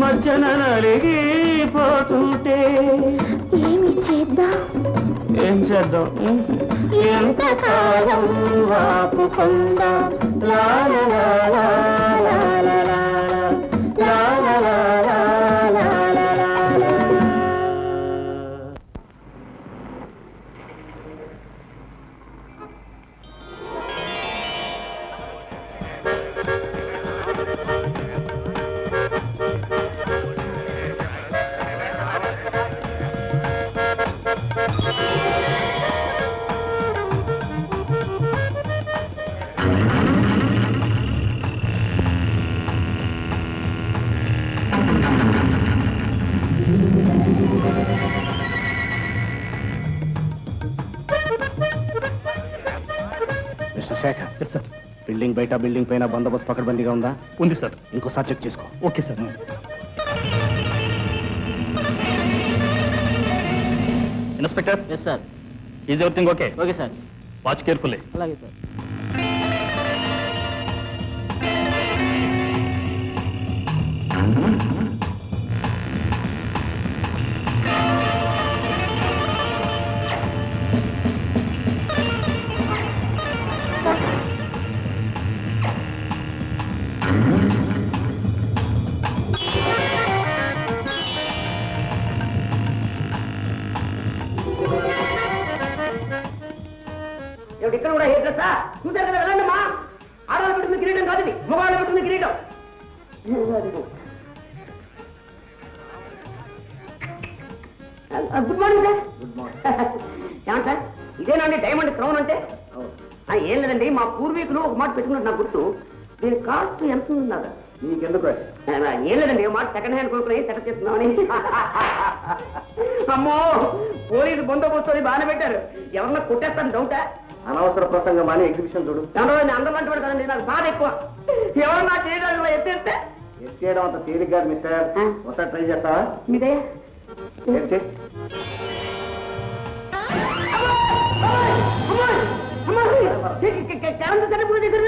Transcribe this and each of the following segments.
మధ్యన నలిగిపోతుంటే ఏమి చేద్దాం? ఏం చేద్దాం? ఎంతకాలం వాపుకుందాం లా. శేఖర్ సార్ బిల్డింగ్ బయట బిల్డింగ్ పైన బందోబస్తు పకడ్బందీగా ఉందా? ఉంది సార్. ఇంకోసారి చెక్ చేసుకో. Okay sir. Inspector yes sir is everything okay okay sir watch carefully అలాగే సార్ ఏమిటి ఇక్కడ కూడా హెయిర్ డ్రెస్సా? చూసారు కదా వెళ్ళండి అమ్మా ఆడవాళ్ళు పెట్టుకున్న కిరీటం కాదు ఇది మగవాళ్ళు పెట్టుకున్న కిరీటం. Good morning sir. Good morning. ఏమంట సార్ ఇదేనండి డైమండ్ క్రౌన్ అంటే? ఆ, ఏం లేదండి మా పూర్వీకులు ఒక మాట పెట్టుకున్నట్టు నాకు గుర్తు. దీని కాస్ట్ ఎంత ఉన్నదా నీకెందుకు ఏం లేదండి మాట సెకండ్ హ్యాండ్ కొనుక్కుని సెటప్ చేస్తున్నామని. అమ్మో పోలీసు బందోబస్తు బాగానే పెట్టారు. ఎవరన్నా కొట్టేస్తాను డౌటా అనవసర ప్రసంగం అని ఎగ్జిబిషన్ చూడు అందమంటూ పెడతానండి నాకు బాధ ఎక్కువ ఎవరు నాకు చేయడం ఎత్తేస్తే ఎత్తేయడం అంత మీ మిస్టర్ ఒకసారి ట్రై చేస్తావా మీదే కరెంట్ సరిపోయి దగ్గర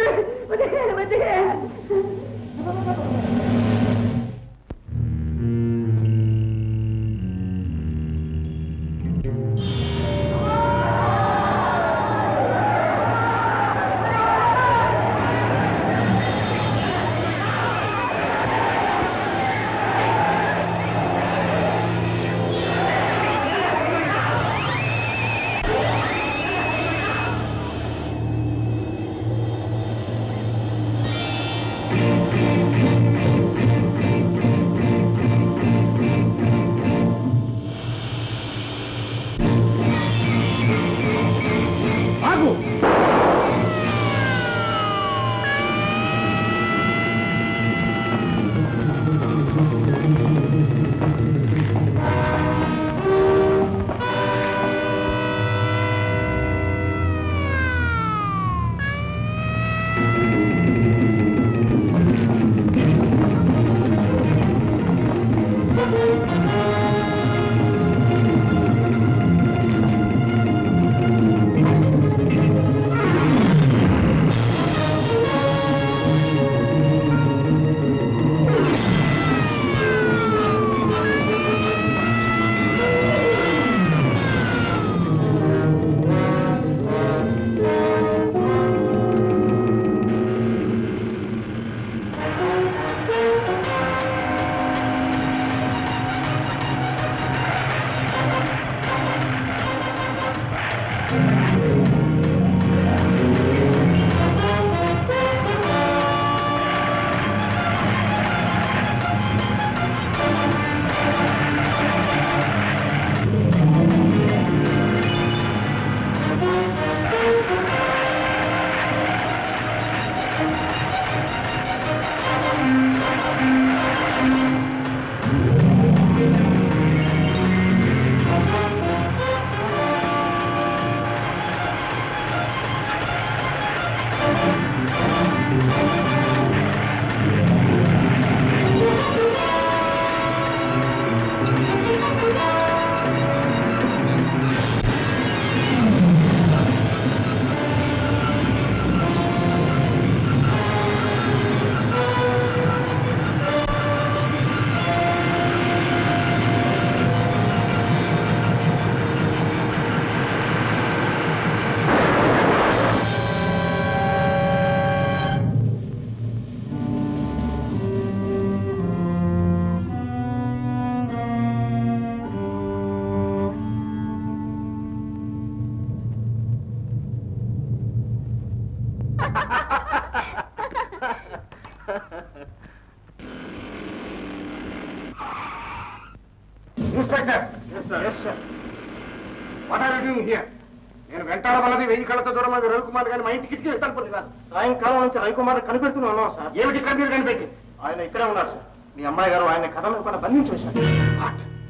నేను వెంటాడ వల్లది వెయ్యి కళ్ళతో దూరం అది రవికుమార్ గారిని మా ఇంటికి ఇచ్చి తలుపులు కాదు సాయంకాలం నుంచి రవికుమార్ కనిపెడుతున్నాను సార్. ఏమిటి కన్నీరు కనిపెట్టి? ఆయన ఇక్కడే ఉన్నారు సార్. మీ అమ్మాయి గారు ఆయన కథ కూడా బంధించి వచ్చారు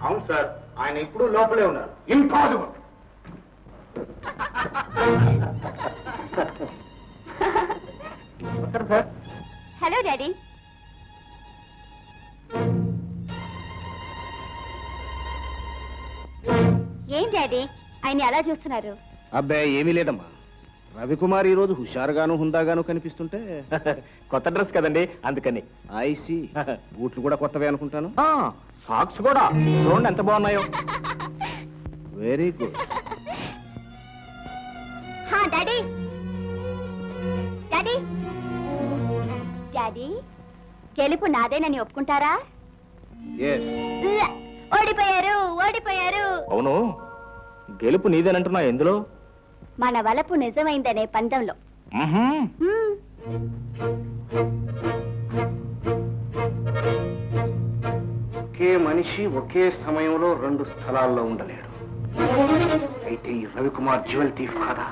అవును సార్ ఆయన ఇప్పుడు లోపలే ఉన్నారు. Impossible sir. హలో డాడీ ఏం డాడీ? ఆయన ఎలా చూస్తున్నారు. అబ్బాయి ఏమీ లేదమ్మా. రవికుమార్ ఈ రోజు హుషారుగాను హుందాగాను కనిపిస్తుంటే కొత్త డ్రెస్ కదండి అందుకని. ఐసి బూట్లు కూడా కొత్తవే అనుకుంటాను. సాక్స్ కూడా. చూడండి ఎంత బాగున్నాయో. Very good. హా డాడీ. డాడీ. డాడీ గెలుపు నాదేనని ఒప్పుకుంటారా? ఓడిపోయారు ఓడిపోయారు. అవును. గెలుపు నీదేనంటున్నా ఎందులో? మన వలపు నిజమైందనే పందెంలో. ఒకే మనిషి ఒకే సమయంలో రెండు స్థలాల్లో ఉండలేడు. అయితే ఈ రవికుమార్ జ్యువెల్ థీఫ్ కాదా?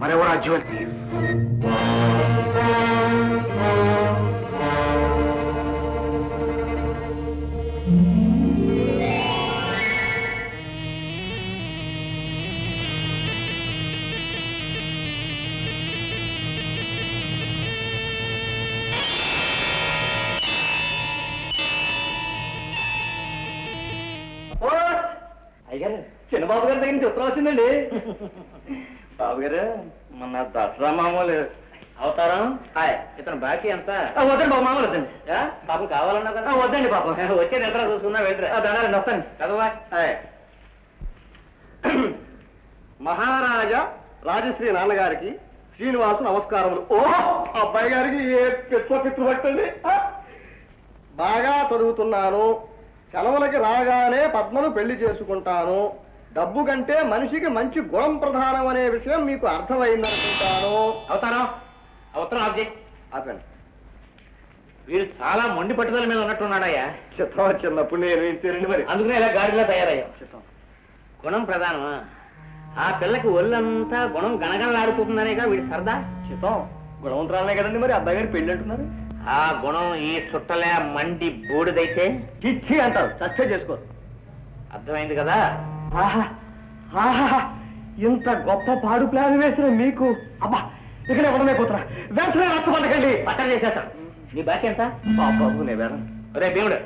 మరెవరా జ్యువెల్ థీఫ్? చిన్నబాబు గారి దగ్గర నుంచి ఉత్తరం వచ్చిందండి. బాబు గారు మొన్న దసరా మామూలు అవతారం. హాయ్. ఇతను బాకీ ఎంత? వద్దండి బాబు మామూలు వద్దండి. పాపం కావాలన్నా కదా? వద్దండి పాపం. వచ్చే నిద్ర చూసుకుందా వెళ్ళరా. దండాలండి వస్తాను చదవా హాయ్. మహారాజా రాజశ్రీ నాన్నగారికి శ్రీనివాసు నమస్కారములు. ఓ అబ్బాయి గారికి ఏ పిచ్చ పిచ్చు పట్టండి! బాగా చదువుతున్నాను. సెలవులకి రాగానే పద్మను పెళ్ళి చేసుకుంటాను. డబ్బు కంటే మనిషికి మంచి గుణం ప్రధానం అనే విషయం మీకు అర్థమైందనుకుంటాను. అవతారం? అవతారం ఆబ్జెక్ట్ ఆపండి వీడు చాలా మొండి పట్టుదల మీద ఉన్నట్టున్నాడయ్యా. చిత్తం వచ్చినప్పుడు నేను ఇంతేనండి మరి? అందుకనే ఇలా గాడిలో తయారయ్యా గుణం ప్రధానమా? ఆ పిల్లకి ఒళ్ళంతా గుణం గణగణలాడిపోతుందనేగా వీడి సరదా? చిత్తం గుణవంతరాలనే కదండి మరి అబ్బాయి గారు పెళ్ళి అంటున్నారు? ఆ గుణం ఈ చుట్టలే మండి బూడిదైతే? ఇచ్చి అంటారు చచ్చే చేసుకోరు. అర్థమైంది కదా? ఇంత గొప్ప పాడు ప్లాన్ వేసిన మీకు. అబ్బా ఇక్కడ ఎవడమే పోతున్నా. వెంటనే రచ్చబండకండి పక్కన చేసేస్తాం. నీ బాకీ ఎంత? బాబు నే వేరం రే భీముడు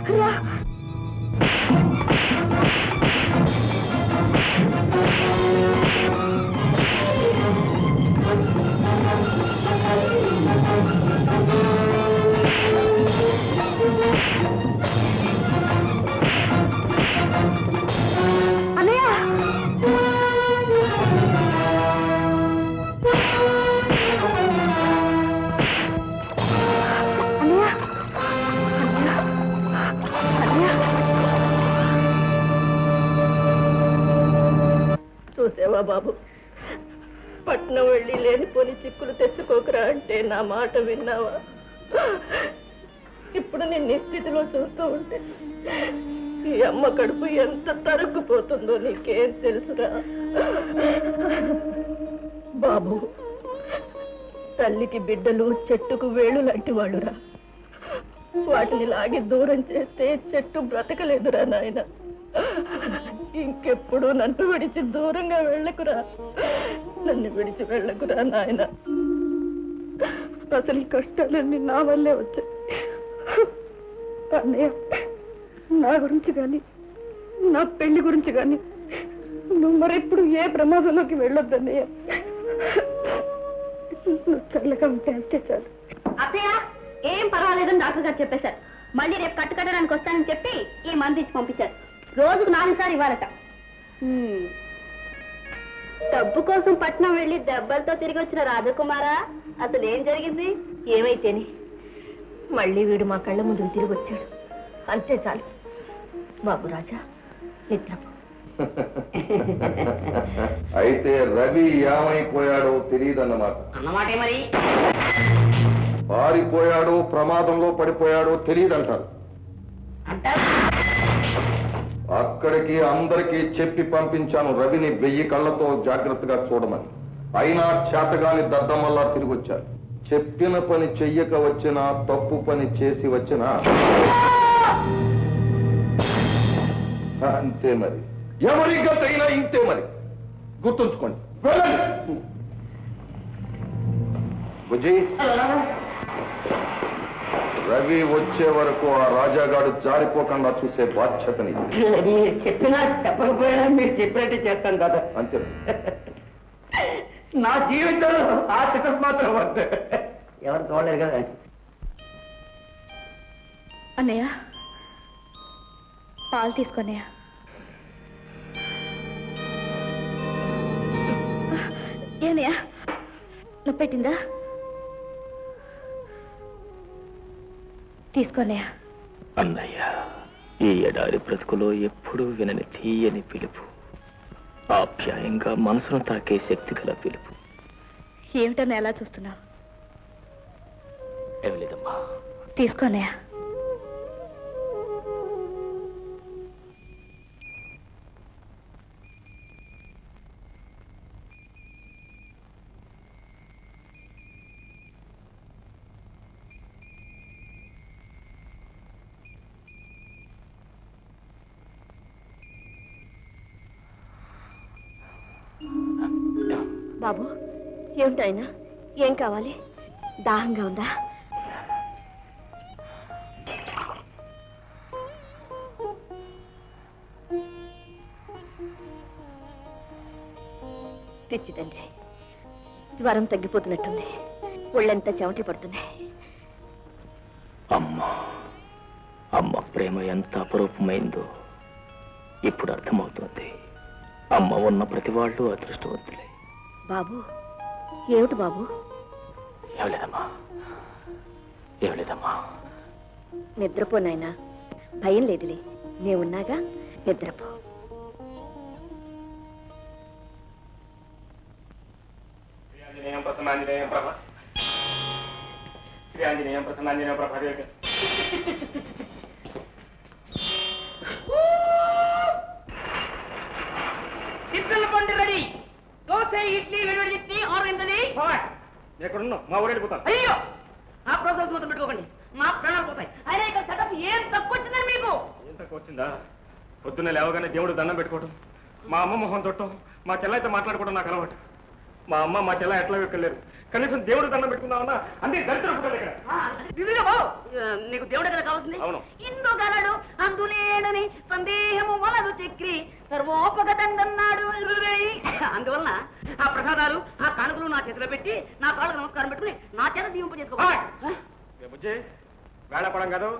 వెళ్ళిపోదాం రా పట్నం వెళ్ళి లేనిపోని చిక్కులు తెచ్చుకోకరా అంటే నా మాట విన్నావా? ఇప్పుడు నేను నీ స్థితిలో చూస్తూ ఉంటే ఈ అమ్మ కడుపు ఎంత తరుక్కుపోతుందో నీకేం తెలుసురా? బాబు తల్లికి బిడ్డలు చెట్టుకు వేళు లాంటి వాళ్ళురా. వాటిని లాగి దూరం చేస్తే చెట్టు బ్రతకలేదురా నాయన. ఇంకెప్పుడు నన్ను విడిచి దూరంగా వెళ్ళకురా. నన్ను విడిచి వెళ్ళకురా నాయన. అసలు ఈ కష్టాలన్నీ నా వల్లే వచ్చాయి. అన్నయ్య నా గురించి కానీ నా పెళ్ళి గురించి కానీ నువ్వు మరెప్పుడు ఏ ప్రమాదంలోకి వెళ్ళొద్దన్నయ్య నువ్వు చల్లగా ఉంటే అంతే చాలు. అత్తయ్య ఏం పర్వాలేదని డాక్టర్ గారు చెప్పేశారు. మళ్ళీ రేపు కట్టుకట్టడానికి వస్తానని చెప్పి ఈ మంది ఇచ్చి పంపించారు. రోజుకు నాలుగు సార్లు ఇవ్వాలట. హ్మ్. డబ్బు కోసం పట్నం వెళ్ళి దెబ్బలతో తిరిగి వచ్చిన రాజకుమారా అసలు ఏం జరిగింది? ఏమైతేని. మళ్ళీ వీడు మా కళ్ళ ముందుకు తిరిగి వచ్చాడు. అంతే చాలు. బాబు రాజా నిద్రపో అయితే రవి ఏమైపోయాడో తెలియదన్నమాట. అన్నమాటే మరి. పారిపోయాడో ప్రమాదంలో పడిపోయాడో తెలియదంటారు. అంటారు. అక్కడికి అందరికీ చెప్పి పంపించాను రవిని వెయ్యి కళ్ళతో జాగ్రత్తగా చూడమని. అయినా చేతగాని దద్దమల్లా తిరిగి వచ్చారు. చెప్పిన పని చెయ్యక వచ్చినా తప్పు పని చేసి వచ్చినా. అంతే మరి. ఎవరి గతైనా ఇంతే మరి. గుర్తుంచుకోండి. బుజ్జి రవి వచ్చే వరకు ఆ రాజాగాడు జారిపోకుండా చూసే బాధ్యతని మీరు చెప్పినా చెప్పకపోయినా మీరు చెప్పినట్టే చేస్తాను కదా. అంతే. నా జీవితంలో ఆ స్థితి మాత్రం వద్దు. ఎవరు చూడలేరు కదా? అన్నయ్య పాలు తీసుకున్నయ్య ఏనయ్య నొప్పెట్టిందా? తీసుకోన్నయ్య అన్నయ్య. ఈ ఎడారి బ్రతుకులో ఎప్పుడూ వినని తీయని పిలుపు. ఆప్యాయంగా మనసును తాకే శక్తి గల పిలుపు. ఏమిటన్నా ఎలా చూస్తున్నావు? ఏం ఏమిటైనా ఏం కావాలి? దాహంగా ఉందా? పిచ్చి తండ్రి జ్వరం తగ్గిపోతున్నట్టుంది. ఒళ్ళంతా చెమటి పడుతున్నాయి. అమ్మ అమ్మ ప్రేమ ఎంత అపరూపమైందో ఇప్పుడు అర్థమవుతుంది. అమ్మ ఉన్న ప్రతి వాళ్ళు అదృష్టవంతులే. బాబు ఏమిటి బాబు? ఏం లేదమ్మా ఏం లేదమ్మా నిద్రపోనైనా భయం లేదులే. నేనున్నాగా నిద్రపో. ప్రసన్నాంజనేయం ప్రభ. ప్రసన్నాంజనేయం ప్రభ టిఫిన్ పండి రెడీ. దోశ ఇడ్లీ వెలువడి ఎక్కడున్నావు మా ఊరు వెళ్ళిపోతాను. అయ్యో ఆ ప్రోగ్రామ్స్ మొత్తం పెట్టుకోకండి. మా ప్రాణాలు పోతాయి. అయినా ఇక్కడ సెటప్ ఏం తక్కువ వచ్చిందని మీకు? ఏం తక్కువ వచ్చిందా? పొద్దున్నే లేవగానే దేవుడు దండం పెట్టుకోవడం మా అమ్మ మొహం చుట్టం మా చెల్లైతే మాట్లాడుకోవడం నాకు అలవాటు. మా అమ్మ మా చెల్ల ఎట్లా వెక్కలేరు? కనీసం దేవుడు దండం పెట్టుకుందామన్నా అన్ని దరిద్ర ఇక్కడ. నీకు దేవుడే కదా కావాల్సింది? అవును. ఇందు గలడు అందులేడని సందేహము వలదు చక్రి సర్వోపగతండన్నాడు అందువలన ఆ ప్రసాదాలు ఆ కానుకలు నా చేతిలో పెట్టి నా కాళ్ళకు నమస్కారం పెట్టుకుని నా చేత దీవింపు చేసుకో. ఏ బుజ్జి వేళపడం కాదు.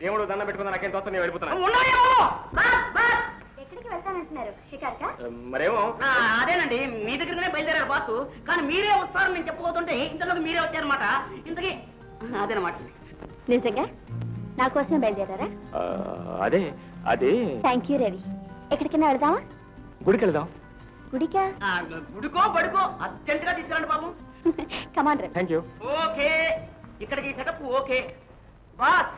దేవుడు దండం పెట్టుకుందా నాకేం తోస్తా నేను వెళ్ళిపోతాను ఉన్నాయేమో బస్ బస్! ఎక్కడికి వెళ్తానంటున్నారు? షికార్కా? మరేమో. ఆ, అదేనండి మీ దగ్గరనే బయలుదేరారు బాసు. కానీ మీరే వస్తారని నేను చెప్పబోతుంటే ఇంతలోకి మీరే వచ్చారనమాట ఇంతకీ అదేనమాట. నిజంగా? నా కోసం బయలుదేరారా? అదే అదే. థ్యాంక్ యూ రవి ఎక్కడికైనా వెళదామా? గుడికి వెళ్దాం. గుడికా? గుడికో పడుకో అర్జెంట్గా తీసుకురండి బాబు. కమాన్ రండి థ్యాంక్ యూ ఓకే. ఇక్కడికి సెటప్ ఓకే. బాస్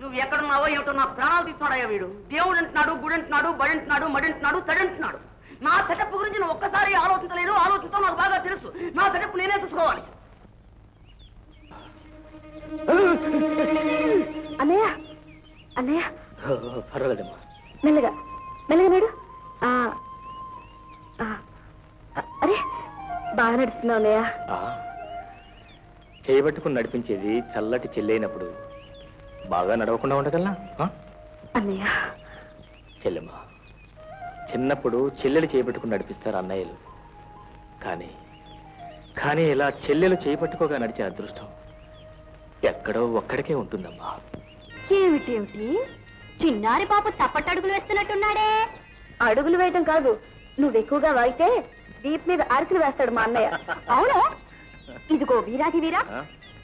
నువ్వు ఎక్కడున్నావో ఏమిటో నా ప్రాణాలు తీస్తున్నాడయ్యా వీడు. దేవుడు అంటున్నాడు గుడి అంటున్నాడు బడి అంటున్నాడు మడి అంటున్నాడు తడి అంటున్నాడు. నా సెటప్ గురించి నువ్వు ఒక్కసారి ఆలోచించలేదు. ఆలోచించడం నాకు బాగా తెలుసు. నా సెటప్ నేనే చూసుకోవాలి. అన్నయ్య అన్నయ్య. పర్వాలేదమ్మా. మెల్లగా మెల్లగా నాడు. ఆ, ఆ, అరే బాగా నడుస్తున్నావు అన్నయ్య. చేయబట్టుకుని నడిపించేది చల్లటి చెల్లైనప్పుడు. బాగా నడవకుండా ఉండగలనా? అన్నయ్య. చెల్లెమ్మా చిన్నప్పుడు చెల్లెలు చేయబట్టుకుని నడిపిస్తారు అన్నయ్యలు. కానీ కానీ ఇలా చెల్లెలు చేయబట్టుకోగా నడిచే అదృష్టం ఎక్కడో ఒక్కడికే ఉంటుందమ్మా. ఏమిటేమిటి చిన్నారి పాప తప్పటడుగులు వేస్తున్నట్టున్నాడే. అడుగులు వేయటం కాదు నువ్వు ఎక్కువగా వాయితే దీప్ మీద అరకులు వేస్తాడు మా అన్నయ్య. అవును? ఇదిగో వీరాది వీరా?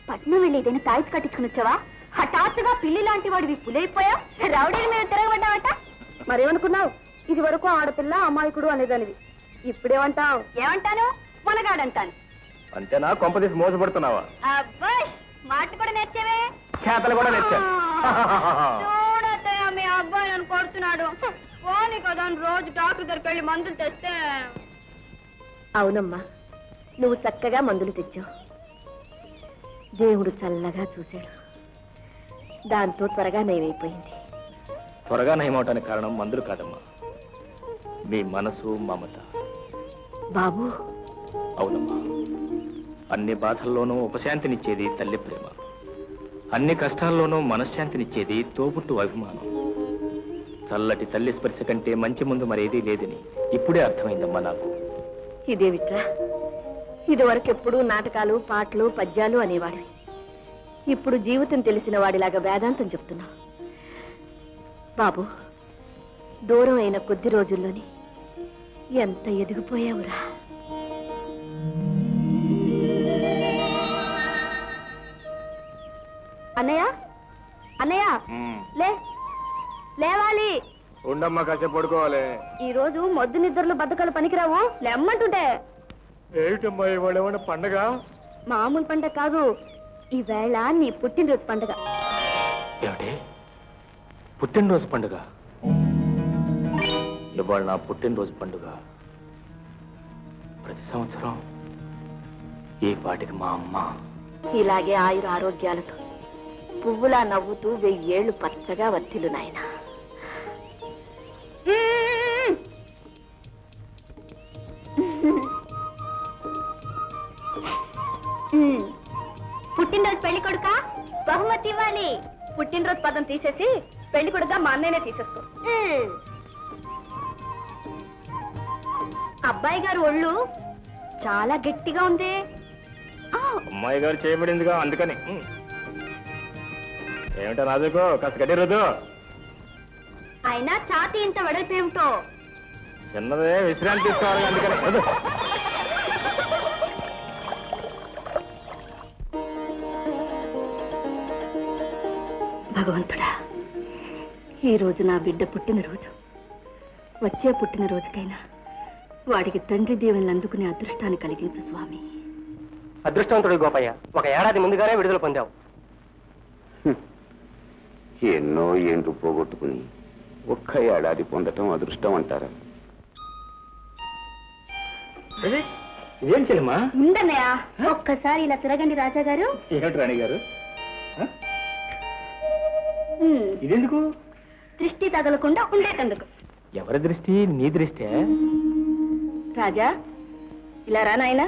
పట్నం వెళ్ళి ఏదైనా తాయిస్ కట్టించుకుని వచ్చావా? హఠాత్తుగా పిల్లి లాంటి వాడివి పులైపోయా? రౌడీల మీద తిరగబడ్డావట? మరేమనుకున్నావు? ఇది వరకు ఆడపిల్ల అమాయకుడు అనేదానివి. ఇప్పుడేమంటావు? ఏమంటాను? మనగాడంటాను అంతేనా? కొంపదీసి మోసపడుతున్నావా? అబ్బాయ్! మాట కూడా నేర్చేవే? చేతలు కూడా చూడతయ్య మీ అబ్బాయి నన్ను కొడుతున్నాడు. పోనీ కదా రోజు డాక్టర్ దగ్గరికి వెళ్ళి మందులు తెస్తే. అవునమ్మా. నువ్వు చక్కగా మందులు తెచ్చావు. దేవుడు చల్లగా చూశాడు. దాంతో త్వరగా నయమైపోయింది. త్వరగా నయమవటానికి కారణం మందులు కాదమ్మా. మీ మనసు మమత. బాబు. అవునమ్మా. అన్ని బాధల్లోనూ ఉపశాంతినిచ్చేది తల్లి ప్రేమ. అన్ని కష్టాల్లోనూ మనశ్శాంతినిచ్చేది తోబుట్టు అభిమానం. చల్లటి తల్లి స్పర్శ కంటే మంచి ముందు మరేదీ లేదని ఇప్పుడే అర్థమైందమ్మా నాకు. ఇదేమిట్రా? ఇదివరకెప్పుడు నాటకాలు పాటలు పద్యాలు అనేవాడివి. ఇప్పుడు జీవితం తెలిసిన వాడిలాగా వేదాంతం చెప్తున్నావు బాబు దూరం అయిన కొద్ది రోజుల్లోని ఎంత ఎదిగిపోయావురా. అన్నయ్య అన్నయ్య లే లేవాలి. ఉండమ్మా కాసేపు పడుకోవాలి. ఈ రోజు మొద్దు నిద్రలు బద్దకాలు పనికిరావు లెమ్మంటుంటే. ఏమిటమ్మా ఇవాళ ఏమైనా పండగ? మామూలు పండగ కాదు ఈవేళ నీ పుట్టినరోజు పండగ. ఏమిటి? పుట్టినరోజు పండుగ? ఇవాళ నా పుట్టినరోజు పండుగ. ప్రతి సంవత్సరం ఈ పాటికి మా అమ్మ. ఇలాగే ఆయుర ఆరోగ్యాలతో పువ్వులా నవ్వుతూ వెయ్యేళ్ళు పచ్చగా వర్తిలు నాయన. పెళ్ళి కొడుక బహుమతి ఇవ్వాలి. పుట్టినరోజు పదం తీసేసి పెళ్ళి కొడుక మా అన్నయ్యనే తీసేసుకో. అబ్బాయి గారు ఒళ్ళు చాలా గట్టిగా ఉంది. ఆ, అమ్మాయి గారు చేయబడిందిగా అందుకని. ఏమిటో రాజుకో కాస్త గడ్డి రుదు అయినా ఛాతీ ఇంత వెడల్పేమిటో చిన్నదే విశ్రాంతి తీసుకోవాలి అందుకని. భగవంతుడా. ఈ రోజు నా బిడ్డ పుట్టినరోజు. వచ్చే పుట్టినరోజుకైనా వాడికి తండ్రి దీవెనలు అందుకునే అదృష్టాన్ని కలిగించు స్వామి. అదృష్టవంతుడు గోపయ్య ఒక ఏడాది ముందుగానే విడుదల పొందావు. ఎన్నో ఏండ్లు పోగొట్టుకుని ఒక్క ఏడాది పొందటం అదృష్టం అంటారా? ఇదేం చెల్లెమ్మా? ఉండన్నయ్య ఒక్కసారి ఇలా తిరగండి రాజా గారు ఏమిటి రాణి గారు? ఇదెందుకు? దృష్టి తగలకుండా ఉండేటందుకు. ఎవరి దృష్టి? నీ దృష్టే? రాజా ఇలా రా నాయనా.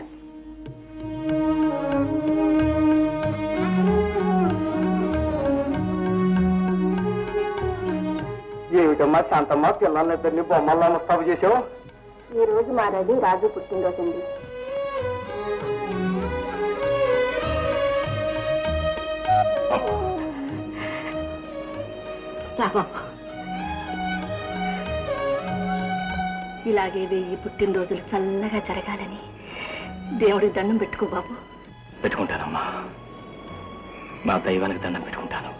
ఏమిటమ్మా శాంతమ్మ? పిల్లల్నిద్దరిని బొమ్మల్లా ముస్తాబు చేసావు? ఈ రోజు మా రవి రాజు పుట్టినరోజు ఇలాగే వెయ్యి పుట్టినరోజులు చల్లగా జరగాలని దేవుడి దండం పెట్టుకో బాబు. పెట్టుకుంటానమ్మా. నా దైవానికి దండం పెట్టుకుంటాను.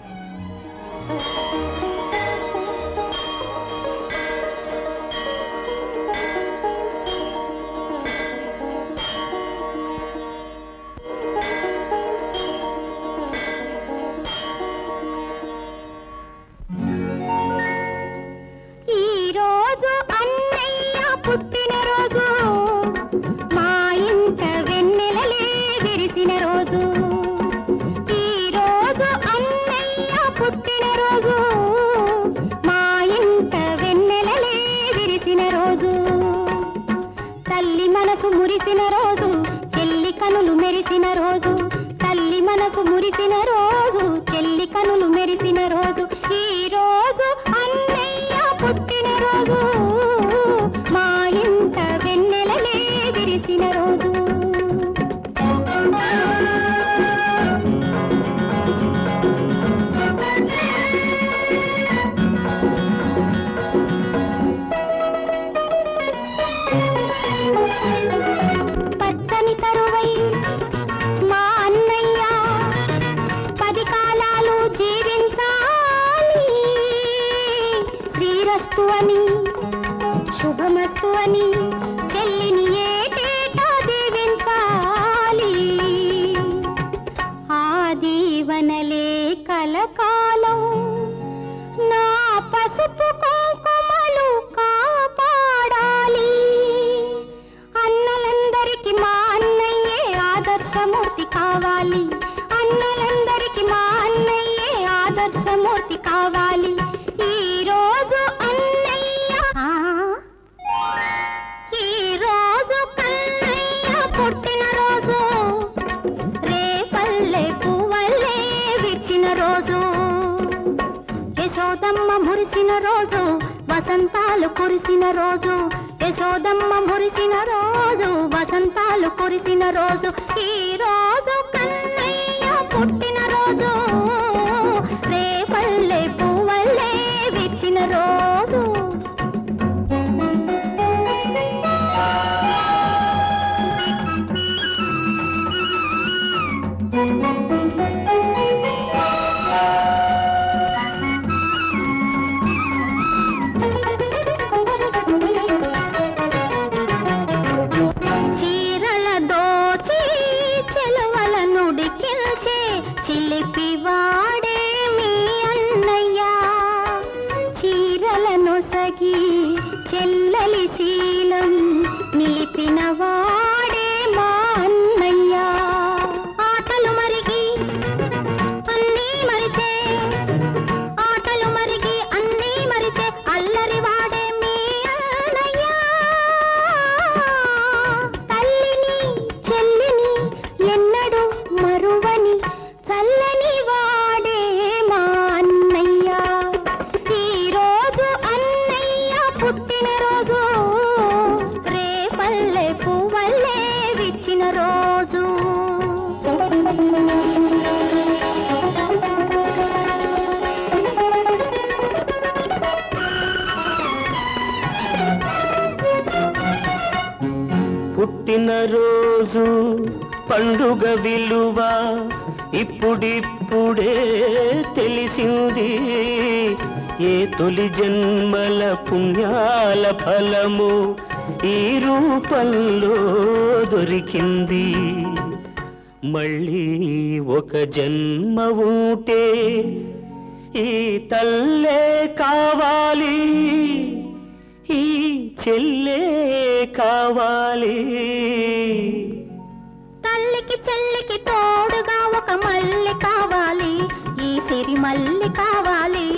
మురిసిన రోజు తల్లి మనసు మురిసిన రోజు. అని శుభమస్తు అని రోజు. యశోదమ్మ మురిసిన రోజు వసంతాలు కురిసిన రోజు. యశోదమ్మ మురిసిన రోజు వసంతాలు కురిసిన రోజు. ఈ రోజు పుట్టిన రోజు పండుగ విలువ ఇప్పుడిప్పుడే తెలిసింది. ఏ తొలి జన్మల పుణ్యాల ఫలము ఈ రూపంలో దొరికింది. మళ్ళీ ఒక జన్మ ఉంటే ఈ తల్లే కావాలి. ఈ చెల్లే కావాలి. తల్లికి చెల్లికి తోడుగా ఒక మల్లె కావాలి. ఈ సిరి మల్లె కావాలి.